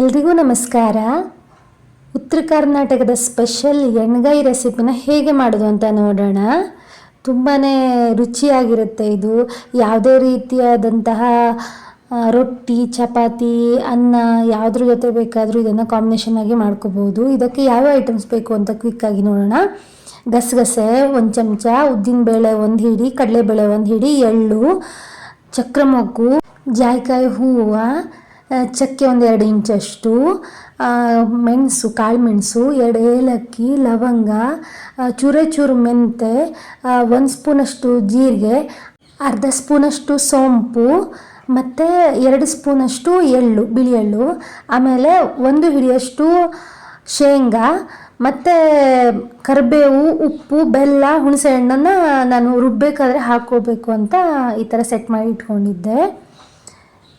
ಎಲ್ರಿಗೂ ನಮಸ್ಕಾರ. ಉತ್ತರ ಕರ್ನಾಟಕದ ಸ್ಪೆಷಲ್ ಎಣ್ಗಾಯಿ ರೆಸಿಪಿನ ಹೇಗೆ ಮಾಡೋದು ಅಂತ ನೋಡೋಣ. ತುಂಬಾ ರುಚಿಯಾಗಿರುತ್ತೆ ಇದು. ಯಾವುದೇ ರೀತಿಯಾದಂತಹ ರೊಟ್ಟಿ, ಚಪಾತಿ, ಅನ್ನ ಯಾವುದ್ರ ಜೊತೆ ಬೇಕಾದರೂ ಇದನ್ನು ಕಾಂಬಿನೇಷನ್ ಆಗಿ ಮಾಡ್ಕೋಬೋದು. ಇದಕ್ಕೆ ಯಾವ ಐಟಮ್ಸ್ ಬೇಕು ಅಂತ ಕ್ವಿಕ್ಕಾಗಿ ನೋಡೋಣ. ಗಸಗಸೆ, ಒಂದು ಚಮಚ, ಉದ್ದಿನಬೇಳೆ ಒಂದು ಹಿಡಿ, ಕಡಲೆಬೇಳೆ ಒಂದು ಹಿಡಿ, ಎಳ್ಳು, ಚಕ್ರಮೊಗ್ಗು, ಜಾಯಿಕಾಯಿ ಹೂವು ಚಕ್ಕೆ ಒಂದು ಎರಡು ಇಂಚಷ್ಟು ಮೆಣಸು, ಕಾಳು ಮೆಣಸು, ಎರಡು ಏಲಕ್ಕಿ, ಲವಂಗ ಚೂರೇ ಚೂರೆ ಮೆಂತೆ ಒಂದು ಸ್ಪೂನಷ್ಟು ಜೀರಿಗೆ, ಅರ್ಧ ಸ್ಪೂನಷ್ಟು ಸೋಂಪು, ಮತ್ತು ಎರಡು ಸ್ಪೂನಷ್ಟು ಎಳ್ಳು, ಬಿಳಿ ಎಳ್ಳು, ಆಮೇಲೆ ಒಂದು ಹಿಡಿಯಷ್ಟು ಶೇಂಗಾ, ಮತ್ತು ಕರಿಬೇವು, ಉಪ್ಪು, ಬೆಲ್ಲ, ಹುಣಸೆ ಹಣ್ಣನ್ನು ನಾನು ರುಬ್ಬಬೇಕಾದ್ರೆ ಹಾಕ್ಕೋಬೇಕು ಅಂತ ಈ ಥರ ಸೆಟ್ ಮಾಡಿ ಇಟ್ಕೊಂಡಿದ್ದೆ.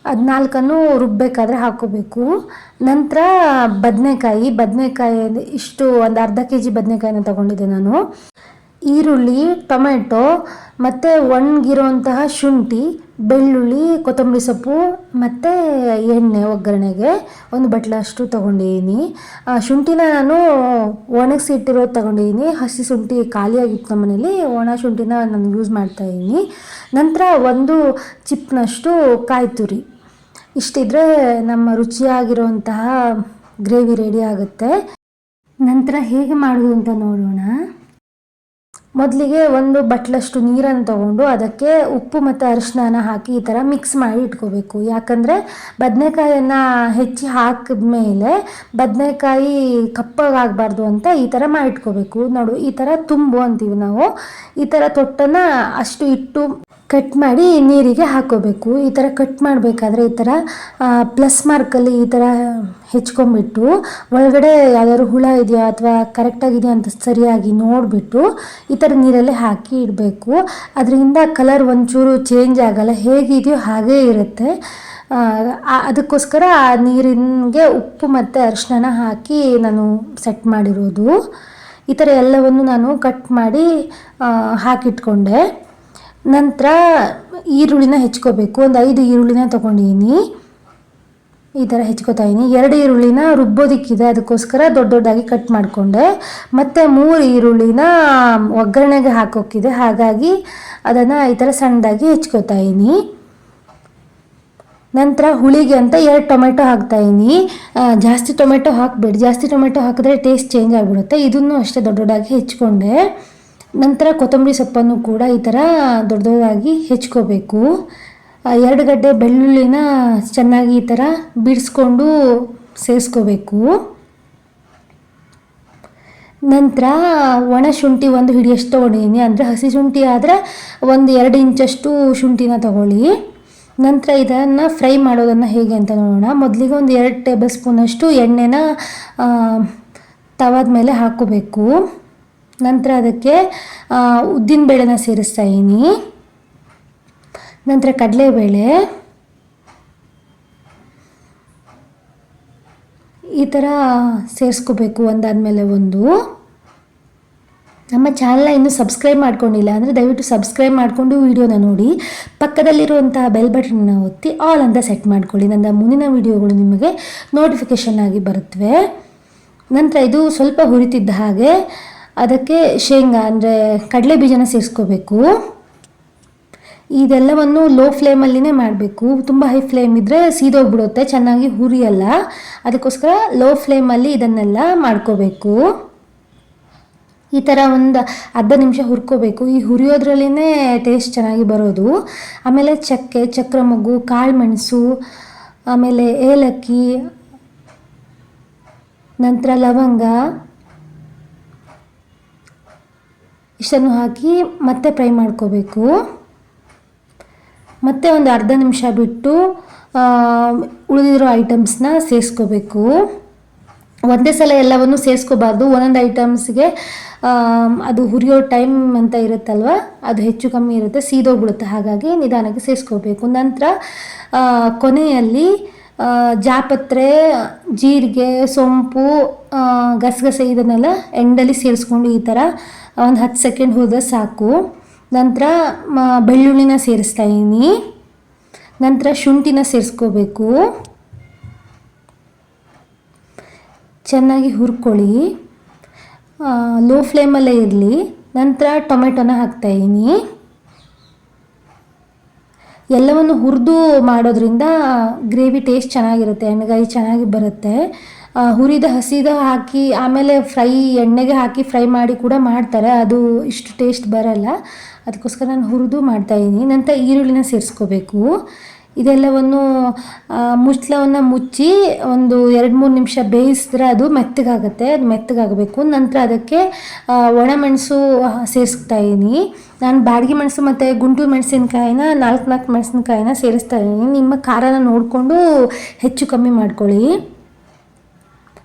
ಹದಿನಾಲ್ಕನ್ನು ರುಬ್ಬಬೇಕಾದ್ರೆ ಹಾಕೋಬೇಕು. ನಂತರ ಬದನೆಕಾಯಿ ಬದನೆಕಾಯಿ ಇಷ್ಟು ಒಂದು ಅರ್ಧ ಕೆ ಜಿ ಬದನೆಕಾಯಿನ ತಗೊಂಡಿದ್ದೆ ನಾನು. ಈರುಳ್ಳಿ, ಟೊಮೆಟೊ, ಮತ್ತು ಒಣಗಿರುವಂತಹ ಶುಂಠಿ, ಬೆಳ್ಳುಳ್ಳಿ, ಕೊತ್ತಂಬರಿ ಸೊಪ್ಪು, ಮತ್ತು ಎಣ್ಣೆ ಒಗ್ಗರಣೆಗೆ ಒಂದು ಬಟ್ಲಷ್ಟು ತೊಗೊಂಡಿದ್ದೀನಿ. ಶುಂಠಿನ ನಾನು ಒಣಗಿಸಿ ಇಟ್ಟಿರೋದು ತೊಗೊಂಡಿದ್ದೀನಿ. ಹಸಿ ಶುಂಠಿ ಖಾಲಿಯಾಗಿತ್ತು ನಮ್ಮ ಮನೇಲಿ, ಒಣ ಶುಂಠಿನ ನಾನು ಯೂಸ್ ಮಾಡ್ತಾಯಿದ್ದೀನಿ ನಂತರ ಒಂದು ಚಿಪ್ನಷ್ಟು ಕಾಯಿ ತುರಿ ಇಷ್ಟಿದ್ರೆ ನಮ್ಮ ರುಚಿಯಾಗಿರುವಂತಹ ಗ್ರೇವಿ ರೆಡಿ ಆಗುತ್ತೆ. ನಂತರ ಹೇಗೆ ಮಾಡೋದು ಅಂತ ನೋಡೋಣ. ಮೊದಲಿಗೆ ಒಂದು ಬಟ್ಲಷ್ಟು ನೀರನ್ನು ತಗೊಂಡು ಅದಕ್ಕೆ ಉಪ್ಪು ಮತ್ತು ಅರಿಶಿನ ಹಾಕಿ ಈ ಥರ ಮಿಕ್ಸ್ ಮಾಡಿ ಇಟ್ಕೋಬೇಕು. ಯಾಕಂದರೆ ಬದನೆಕಾಯನ್ನು ಹೆಚ್ಚಿ ಹಾಕಿದ ಮೇಲೆ ಬದನೆಕಾಯಿ ಕಪ್ಪಾಗಬಾರ್ದು ಅಂತ ಈ ಥರ ಮಾಡಿಟ್ಕೋಬೇಕು ನೋಡು, ಈ ಥರ ತುಂಬು ಅಂತೀವಿ ನಾವು. ಈ ಥರ ತೊಟ್ಟನ್ನು ಅಷ್ಟು ಇಟ್ಟು ಕಟ್ ಮಾಡಿ ನೀರಿಗೆ ಹಾಕೋಬೇಕು. ಈ ಥರ ಕಟ್ ಮಾಡಬೇಕಾದ್ರೆ ಈ ಥರ ಪ್ಲಸ್ ಮಾರ್ಕಲ್ಲಿ ಈ ಥರ ಹೆಚ್ಕೊಂಡ್ಬಿಟ್ಟು ಒಳಗಡೆ ಯಾವ್ದಾದ್ರು ಹುಳ ಇದೆಯಾ ಅಥವಾ ಕರೆಕ್ಟಾಗಿದೆಯಾ ಅಂತ ಸರಿಯಾಗಿ ನೋಡಿಬಿಟ್ಟು ಈ ಥರ ನೀರಲ್ಲಿ ಹಾಕಿ ಇಡಬೇಕು. ಅದರಿಂದ ಕಲರ್ ಒಂಚೂರು ಚೇಂಜ್ ಆಗಲ್ಲ, ಹೇಗಿದೆಯೋ ಹಾಗೇ ಇರುತ್ತೆ. ಅದಕ್ಕೋಸ್ಕರ ಆ ನೀರಿನಿಗೆ ಉಪ್ಪು ಮತ್ತು ಅರಿಶಿನ ಹಾಕಿ ನಾನು ಸೆಟ್ ಮಾಡಿರೋದು. ಈ ಥರ ಎಲ್ಲವನ್ನು ನಾನು ಕಟ್ ಮಾಡಿ ಹಾಕಿಟ್ಕೊಂಡೆ. ನಂತರ ಈರುಳ್ಳಿನ ಹೆಚ್ಕೋಬೇಕು. ಒಂದು ಐದು ಈರುಳ್ಳಿನ ತೊಗೊಂಡಿದ್ದೀನಿ ಈ ಥರ ಹೆಚ್ಕೋತಾ ಇದ್ದೀನಿ ಎರಡು ಈರುಳ್ಳಿನ ರುಬ್ಬೋದಿಕ್ಕಿದೆ. ಅದಕ್ಕೋಸ್ಕರ ದೊಡ್ಡ ದೊಡ್ಡದಾಗಿ ಕಟ್ ಮಾಡಿಕೊಂಡೆ. ಮತ್ತು ಮೂರು ಈರುಳ್ಳಿನ ಒಗ್ಗರಣೆಗೆ ಹಾಕೋಕ್ಕಿದೆ. ಹಾಗಾಗಿ ಅದನ್ನು ಈ ಥರ ಸಣ್ಣದಾಗಿ ಹೆಚ್ಕೋತಾ ಇದ್ದೀನಿ ನಂತರ ಹುಳಿಗೆ ಅಂತ ಎರಡು ಟೊಮೆಟೊ ಹಾಕ್ತಾಯಿದ್ದೀನಿ ಜಾಸ್ತಿ ಟೊಮೆಟೊ ಹಾಕಬೇಡಿ. ಜಾಸ್ತಿ ಟೊಮೆಟೊ ಹಾಕಿದ್ರೆ ಟೇಸ್ಟ್ ಚೇಂಜ್ ಆಗಿಬಿಡುತ್ತೆ. ಇದನ್ನು ಅಷ್ಟೇ ದೊಡ್ಡ ದೊಡ್ಡದಾಗಿ ಹೆಚ್ಕೊಂಡೆ. ನಂತರ ಕೊತ್ತಂಬರಿ ಸೊಪ್ಪನ್ನು ಕೂಡ ಈ ಥರ ದೊಡ್ಡ ದೊಡ್ಡದಾಗಿ ಹೆಚ್ಕೋಬೇಕು. ಎರಡು ಗಡ್ಡೆ ಬೆಳ್ಳುಳ್ಳಿನ ಚೆನ್ನಾಗಿ ಈ ಥರ ಬಿಡಿಸ್ಕೊಂಡು ಸೇರಿಸ್ಕೋಬೇಕು ನಂತರ ಒಣ ಶುಂಠಿ ಒಂದು ಹಿಡಿಯಷ್ಟು ತೊಗೊಂಡಿದ್ದೀನಿ. ಅಂದರೆ ಹಸಿ ಶುಂಠಿ ಆದರೆ ಒಂದು ಎರಡು ಇಂಚಷ್ಟು ಶುಂಠಿನ ತಗೊಳ್ಳಿ. ನಂತರ ಇದನ್ನು ಫ್ರೈ ಮಾಡೋದನ್ನು ಹೇಗೆ ಅಂತ ನೋಡೋಣ. ಮೊದಲಿಗೆ ಒಂದು ಎರಡು ಟೇಬಲ್ ಸ್ಪೂನಷ್ಟು ಎಣ್ಣೆನ ತವಾದ ಮೇಲೆ ಹಾಕ್ಕೋಬೇಕು. ನಂತರ ಅದಕ್ಕೆ ಉದ್ದಿನಬೇಳೆನ ಸೇರಿಸ್ತಾ ಇದ್ದೀನಿ ನಂತರ ಕಡಲೆಬೇಳೆ. ಈ ಥರ ಸೇರಿಸ್ಕೋಬೇಕು, ಒಂದಾದಮೇಲೆ ಒಂದು. ನಮ್ಮ ಚಾನಲ್ನ ಇನ್ನೂ ಸಬ್ಸ್ಕ್ರೈಬ್ ಮಾಡ್ಕೊಂಡಿಲ್ಲ ಅಂದರೆ ದಯವಿಟ್ಟು ಸಬ್ಸ್ಕ್ರೈಬ್ ಮಾಡಿಕೊಂಡು ವಿಡಿಯೋನ ನೋಡಿ. ಪಕ್ಕದಲ್ಲಿರುವಂತಹ ಬೆಲ್ ಬಟನ್ನ ಒತ್ತಿ ಆಲ್ ಅಂತ ಸೆಟ್ ಮಾಡ್ಕೊಳ್ಳಿ. ನನ್ನ ಮುಂದಿನ ವಿಡಿಯೋಗಳು ನಿಮಗೆ ನೋಟಿಫಿಕೇಷನ್ ಆಗಿ ಬರುತ್ತವೆ ನಂತರ ಇದು ಸ್ವಲ್ಪ ಹುರಿತಿದ್ದ ಹಾಗೆ ಅದಕ್ಕೆ ಶೇಂಗಾ ಅಂದರೆ ಕಡಲೆ ಬೀಜನ ಸೇರಿಸ್ಕೋಬೇಕು. ಇದೆಲ್ಲವನ್ನು ಲೋ ಫ್ಲೇಮಲ್ಲಿನೇ ಮಾಡಬೇಕು. ತುಂಬ ಹೈ ಫ್ಲೇಮ್ ಇದ್ದರೆ ಸೀದೋಗ್ಬಿಡುತ್ತೆ, ಚೆನ್ನಾಗಿ ಹುರಿಯಲ್ಲ. ಅದಕ್ಕೋಸ್ಕರ ಲೋ ಫ್ಲೇಮಲ್ಲಿ ಇದನ್ನೆಲ್ಲ ಮಾಡ್ಕೋಬೇಕು. ಈ ಥರ ಒಂದು ಅರ್ಧ ನಿಮಿಷ ಹುರ್ಕೋಬೇಕು. ಈ ಹುರಿಯೋದ್ರಲ್ಲಿನೇ ಟೇಸ್ಟ್ ಚೆನ್ನಾಗಿ ಬರೋದು. ಆಮೇಲೆ ಚಕ್ಕೆ, ಚಕ್ರಮೊಗ್ಗು ಕಾಳು ಮೆಣಸು ಆಮೇಲೆ ಏಲಕ್ಕಿ, ನಂತರ ಲವಂಗ ಇಷ್ಟನ್ನು ಹಾಕಿ ಮತ್ತೆ ಫ್ರೈ ಮಾಡ್ಕೋಬೇಕು. ಮತ್ತೆ ಒಂದು ಅರ್ಧ ನಿಮಿಷ ಬಿಟ್ಟು ಉಳಿದಿರೋ ಐಟಮ್ಸ್ನ ಸೇರಿಸ್ಕೋಬೇಕು. ಒಂದೇ ಸಲ ಎಲ್ಲವನ್ನು ಸೇರಿಸ್ಕೋಬಾರ್ದು. ಒಂದೊಂದು ಐಟಮ್ಸ್ಗೆ ಅದು ಹುರಿಯೋ ಟೈಮ್ ಅಂತ ಇರುತ್ತಲ್ವ, ಅದು ಹೆಚ್ಚು ಕಮ್ಮಿ ಇರುತ್ತೆ, ಸೀದೋಗ್ಬಿಡುತ್ತೆ. ಹಾಗಾಗಿ ನಿಧಾನಕ್ಕೆ ಸೇರಿಸ್ಕೋಬೇಕು. ನಂತರ ಕೊನೆಯಲ್ಲಿ ಜಾಪತ್ರೆ, ಜೀರಿಗೆ, ಸೊಂಪು ಗಸಗಸೆ ಇದನ್ನೆಲ್ಲ ಎಂಡಲ್ಲಿ ಸೇರಿಸ್ಕೊಂಡು ಈ ಥರ ಒಂದು ಹತ್ತು ಸೆಕೆಂಡ್ ಹೋದರೆ ಸಾಕು. ನಂತರ ಬೆಳ್ಳುಳ್ಳಿನ ಸೇರಿಸ್ತಾ ಇದ್ದೀನಿ ನಂತರ ಶುಂಠಿನ ಸೇರಿಸ್ಕೋಬೇಕು. ಚೆನ್ನಾಗಿ ಹುರ್ಕೊಳ್ಳಿ. ಲೋ ಫ್ಲೇಮಲ್ಲೇ ಇರಲಿ. ನಂತರ ಟೊಮೆಟೊನ ಹಾಕ್ತಾಯಿದ್ದೀನಿ ಎಲ್ಲವನ್ನು ಹುರಿದು ಮಾಡೋದ್ರಿಂದ ಗ್ರೇವಿ ಟೇಸ್ಟ್ ಚೆನ್ನಾಗಿರುತ್ತೆ, ಎಣ್ಣೆಗಾಯಿ ಚೆನ್ನಾಗಿ ಬರುತ್ತೆ. ಹುರಿದ ಹಸಿದ ಹಾಕಿ, ಆಮೇಲೆ ಫ್ರೈ, ಎಣ್ಣೆಗೆ ಹಾಕಿ ಫ್ರೈ ಮಾಡಿ ಕೂಡ ಮಾಡ್ತಾರೆ. ಅದು ಇಷ್ಟು ಟೇಸ್ಟ್ ಬರಲ್ಲ. ಅದಕ್ಕೋಸ್ಕರ ನಾನು ಹುರಿದು ಮಾಡ್ತಾಯಿದ್ದೀನಿ ನಂತರ ಈರುಳ್ಳಿನ ಸೇರಿಸ್ಕೋಬೇಕು. ಇದೆಲ್ಲವನ್ನು ಮುಚ್ಚಳವನ್ನು ಮುಚ್ಚಿ ಒಂದು ಎರಡು ಮೂರು ನಿಮಿಷ ಬೇಯಿಸಿದ್ರೆ ಅದು ಮೆತ್ತಗಾಗುತ್ತೆ. ಅದು ಮೆತ್ತಗಾಗಬೇಕು. ನಂತರ ಅದಕ್ಕೆ ಒಣ ಒಣಮೆಣಸು ಸೇರಿಸ್ತಾ ಇದ್ದೀನಿ ನಾನು ಬಾಡಿಗೆ ಮೆಣಸು ಮತ್ತು ಗುಂಟೂರು ಮೆಣಸಿನಕಾಯಿನ, ನಾಲ್ಕು ನಾಲ್ಕು ಮೆಣಸಿನಕಾಯಿನ ಸೇರಿಸ್ತಾ ಇದ್ದೀನಿ ನಿಮ್ಮ ಖಾರನ ನೋಡಿಕೊಂಡು ಹೆಚ್ಚು ಕಮ್ಮಿ ಮಾಡ್ಕೊಳ್ಳಿ.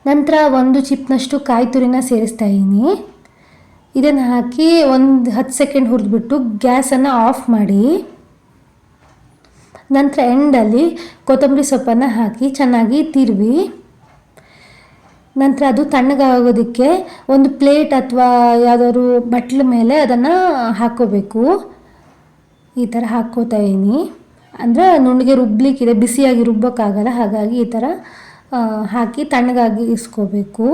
ನಂತರ ಒಂದು ಚಿಪ್ನಷ್ಟು ಕಾಯಿ ತುರಿನ ಸೇರಿಸ್ತಾ ಇದ್ದೀನಿ ಇದನ್ನು ಹಾಕಿ ಒಂದು ಹತ್ತು ಸೆಕೆಂಡ್ ಹುರಿದ್ಬಿಟ್ಟು ಗ್ಯಾಸನ್ನು ಆಫ್ ಮಾಡಿ. ನಂತರ ಎಂಡಲ್ಲಿ ಕೊತ್ತಂಬರಿ ಸೊಪ್ಪನ್ನು ಹಾಕಿ ಚೆನ್ನಾಗಿ ತಿರುವಿ. ನಂತರ ಅದು ತಣ್ಣಗಾಗೋದಕ್ಕೆ ಒಂದು ಪ್ಲೇಟ್ ಅಥವಾ ಯಾವುದಾದ್ರು ಬಟ್ಲ ಮೇಲೆ ಅದನ್ನು ಹಾಕ್ಕೋಬೇಕು. ಈ ಥರ ಹಾಕ್ಕೋತಾ ಇದ್ದೀನಿ. ಅಂದರೆ ನುಣ್ಣಗೆ ರುಬ್ಲಿಕ್ಕಿದೆ, ಬಿಸಿಯಾಗಿ ರುಬ್ಬೋಕ್ಕಾಗಲ್ಲ, ಹಾಗಾಗಿ ಈ ಥರ ಹಾಕಿ ತಣ್ಣಗಾಗಿ ಇಸ್ಕೋಬೇಕು.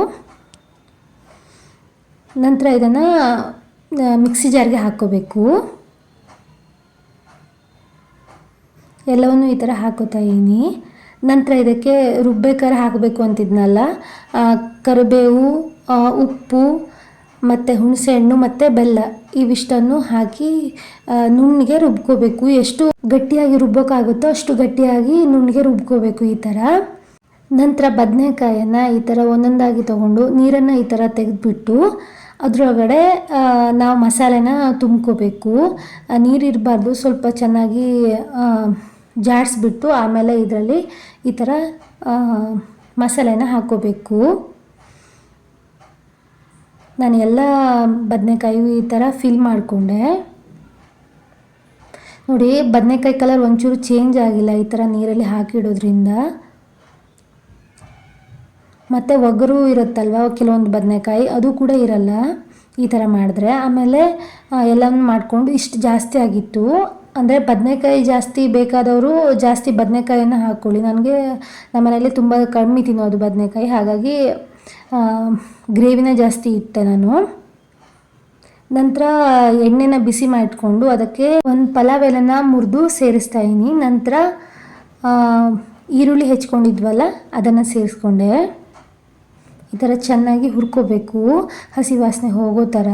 ನಂತರ ಇದನ್ನು ಮಿಕ್ಸಿ ಜಾರ್ಗೆ ಹಾಕ್ಕೋಬೇಕು. ಎಲ್ಲವನ್ನು ಈ ಥರ ಹಾಕೋತಾ ಇದ್ದೀನಿ. ನಂತರ ಇದಕ್ಕೆ ರುಬ್ಬೇಕಾದ್ರೆ ಹಾಕಬೇಕು ಅಂತಿದ್ನಲ್ಲ ಕರಿಬೇವು ಉಪ್ಪು, ಮತ್ತು ಹುಣಸೆಹಣ್ಣು ಮತ್ತು ಬೆಲ್ಲ ಇವಿಷ್ಟನ್ನು ಹಾಕಿ ನುಣ್ಣಿಗೆ ರುಬ್ಕೋಬೇಕು. ಎಷ್ಟು ಗಟ್ಟಿಯಾಗಿ ರುಬ್ಬೋಕ್ಕಾಗುತ್ತೋ ಅಷ್ಟು ಗಟ್ಟಿಯಾಗಿ ನುಣ್ಣಗೆ ರುಬ್ಕೋಬೇಕು ಈ ಥರ. ನಂತರ ಬದನೆಕಾಯನ್ನು ಈ ಥರ ಒಂದೊಂದಾಗಿ ತಗೊಂಡು ನೀರನ್ನು ಈ ಥರ ತೆಗೆದುಬಿಟ್ಟು ಅದರೊಳಗಡೆ ನಾವು ಮಸಾಲೆನ ತುಂಬ್ಕೋಬೇಕು. ನೀರಿರಬಾರ್ದು, ಸ್ವಲ್ಪ ಚೆನ್ನಾಗಿ ಜಾಡಿಸ್ಬಿಟ್ಟು ಆಮೇಲೆ ಇದರಲ್ಲಿ ಈ ಥರ ಮಸಾಲೆನ ಹಾಕೋಬೇಕು ನಾನು ಎಲ್ಲ ಬದನೆಕಾಯಿ ಈ ಥರ ಫಿಲ್ ಮಾಡಿಕೊಂಡೆ. ನೋಡಿ, ಬದನೆಕಾಯಿ ಕಲರ್ ಒಂಚೂರು ಚೇಂಜ್ ಆಗಿಲ್ಲ ಈ ಥರ ನೀರಲ್ಲಿ ಹಾಕಿಡೋದ್ರಿಂದ. ಮತ್ತು ಒಗರು ಇರುತ್ತಲ್ವ, ಕೆಲವೊಂದು ಬದನೆಕಾಯಿ, ಅದು ಕೂಡ ಇರಲ್ಲ ಈ ಥರ ಮಾಡಿದ್ರೆ. ಆಮೇಲೆ ಎಲ್ಲನೂ ಮಾಡಿಕೊಂಡು ಇಷ್ಟು ಜಾಸ್ತಿ ಆಗಿತ್ತು. ಅಂದರೆ ಬದನೆಕಾಯಿ ಜಾಸ್ತಿ ಬೇಕಾದವರು ಜಾಸ್ತಿ ಬದನೆಕಾಯಿಯನ್ನು ಹಾಕ್ಕೊಳ್ಳಿ ನನಗೆ ನಮ್ಮ ಮನೆಯಲ್ಲಿ ತುಂಬ ಕಮ್ಮಿ ತಿನ್ನೋದು ಬದನೆಕಾಯಿ. ಹಾಗಾಗಿ ಗ್ರೇವಿನ ಜಾಸ್ತಿ ಇಟ್ಟೆ ನಾನು. ನಂತರ ಎಣ್ಣೆನ ಬಿಸಿ ಮಾಡಿಕೊಂಡು ಅದಕ್ಕೆ ಒಂದು ಪಲಾವ್ ಎಲೆನ ಮುರಿದು ಸೇರಿಸ್ತಾ ಇದ್ದೀನಿ ನಂತರ ಈರುಳ್ಳಿ ಹೆಚ್ಕೊಂಡಿದ್ವಲ್ಲ, ಅದನ್ನು ಸೇರಿಸ್ಕೊಂಡೆ. ಈ ಥರ ಚೆನ್ನಾಗಿ ಹುರ್ಕೋಬೇಕು. ಹಸಿ ವಾಸನೆ ಹೋಗೋ ಥರ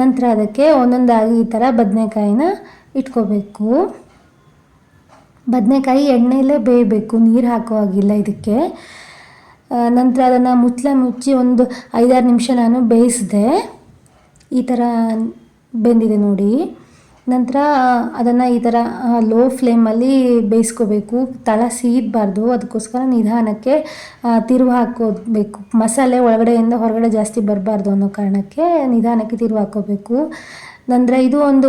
ನಂತರ ಅದಕ್ಕೆ ಒಂದೊಂದಾಗಿ ಈ ಥರ ಬದನೆಕಾಯಿನ ಇಟ್ಕೋಬೇಕು. ಬದನೆಕಾಯಿ ಎಣ್ಣೆಯಲ್ಲೇ ಬೇಯಬೇಕು, ನೀರು ಹಾಕೋ ಹಾಗಿಲ್ಲ ಇದಕ್ಕೆ. ನಂತರ ಅದನ್ನು ಮುಚ್ಚಲ ಮುಚ್ಚಿ ಒಂದು ಐದಾರು ನಿಮಿಷ ನಾನು ಬೇಯಿಸಿದೆ. ಈ ಥರ ಬೆಂದಿದೆ ನೋಡಿ. ನಂತರ ಅದನ್ನು ಈ ಥರ ಲೋ ಫ್ಲೇಮಲ್ಲಿ ಬೇಯಿಸ್ಕೋಬೇಕು. ತಳ ಸೀದಬಾರ್ದು, ಅದಕ್ಕೋಸ್ಕರ ನಿಧಾನಕ್ಕೆ ತಿರುವು ಹಾಕೋಬೇಕು. ಮಸಾಲೆ ಒಳಗಡೆಯಿಂದ ಹೊರಗಡೆ ಜಾಸ್ತಿ ಬರಬಾರ್ದು ಅನ್ನೋ ಕಾರಣಕ್ಕೆ ನಿಧಾನಕ್ಕೆ ತಿರುವು ಹಾಕೋಬೇಕು. ನಂತರ ಇದು ಒಂದು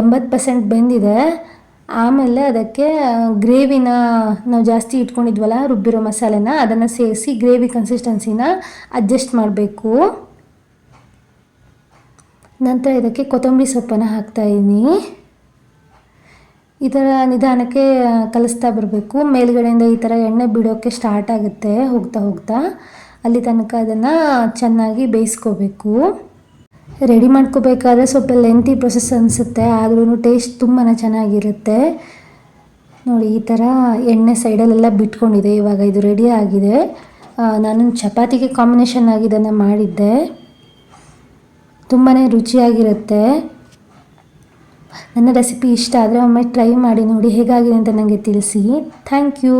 ಎಂಬತ್ತು ಪರ್ಸೆಂಟ್ ಬೆಂದಿದೆ. ಆಮೇಲೆ ಅದಕ್ಕೆ ಗ್ರೇವಿನ ನಾವು ಜಾಸ್ತಿ ಇಟ್ಕೊಂಡಿದ್ವಲ್ಲ, ರುಬ್ಬಿರೋ ಮಸಾಲೆನ, ಅದನ್ನು ಸೇರಿಸಿ ಗ್ರೇವಿ ಕನ್ಸಿಸ್ಟೆನ್ಸಿನ ಅಡ್ಜಸ್ಟ್ ಮಾಡಬೇಕು. ನಂತರ ಇದಕ್ಕೆ ಕೊತ್ತಂಬರಿ ಸೊಪ್ಪನ್ನು ಹಾಕ್ತಾಯಿದ್ದೀನಿ ಈ ಥರ ನಿಧಾನಕ್ಕೆ ಕಲಿಸ್ತಾ ಬರಬೇಕು. ಮೇಲ್ಗಡೆಯಿಂದ ಈ ಥರ ಎಣ್ಣೆ ಬಿಡೋಕ್ಕೆ ಸ್ಟಾರ್ಟ್ ಆಗುತ್ತೆ, ಹೋಗ್ತಾ ಹೋಗ್ತಾ. ಅಲ್ಲಿ ತನಕ ಅದನ್ನು ಚೆನ್ನಾಗಿ ಬೇಯಿಸ್ಕೋಬೇಕು. ರೆಡಿ ಮಾಡ್ಕೋಬೇಕಾದ್ರೆ ಸ್ವಲ್ಪ ಲೆಂತಿ ಪ್ರೊಸೆಸ್ ಅನಿಸುತ್ತೆ ಆದ್ರೂ ಟೇಸ್ಟ್ ತುಂಬಾ ಚೆನ್ನಾಗಿರುತ್ತೆ. ನೋಡಿ, ಈ ಥರ ಎಣ್ಣೆ ಸೈಡಲ್ಲೆಲ್ಲ ಬಿಟ್ಕೊಂಡಿದೆ, ಇವಾಗ ಇದು ರೆಡಿ ಆಗಿದೆ. ನಾನು ಚಪಾತಿಗೆ ಕಾಂಬಿನೇಷನ್ ಆಗಿ ಇದನ್ನು ಮಾಡಿದ್ದೆ. ತುಂಬಾ ರುಚಿಯಾಗಿರುತ್ತೆ. ನನ್ನ ರೆಸಿಪಿ ಇಷ್ಟ ಆದರೆ ಒಮ್ಮೆ ಟ್ರೈ ಮಾಡಿ ನೋಡಿ, ಹೇಗಾಗಿದೆ ಅಂತ ನನಗೆ ತಿಳಿಸಿ. Thank you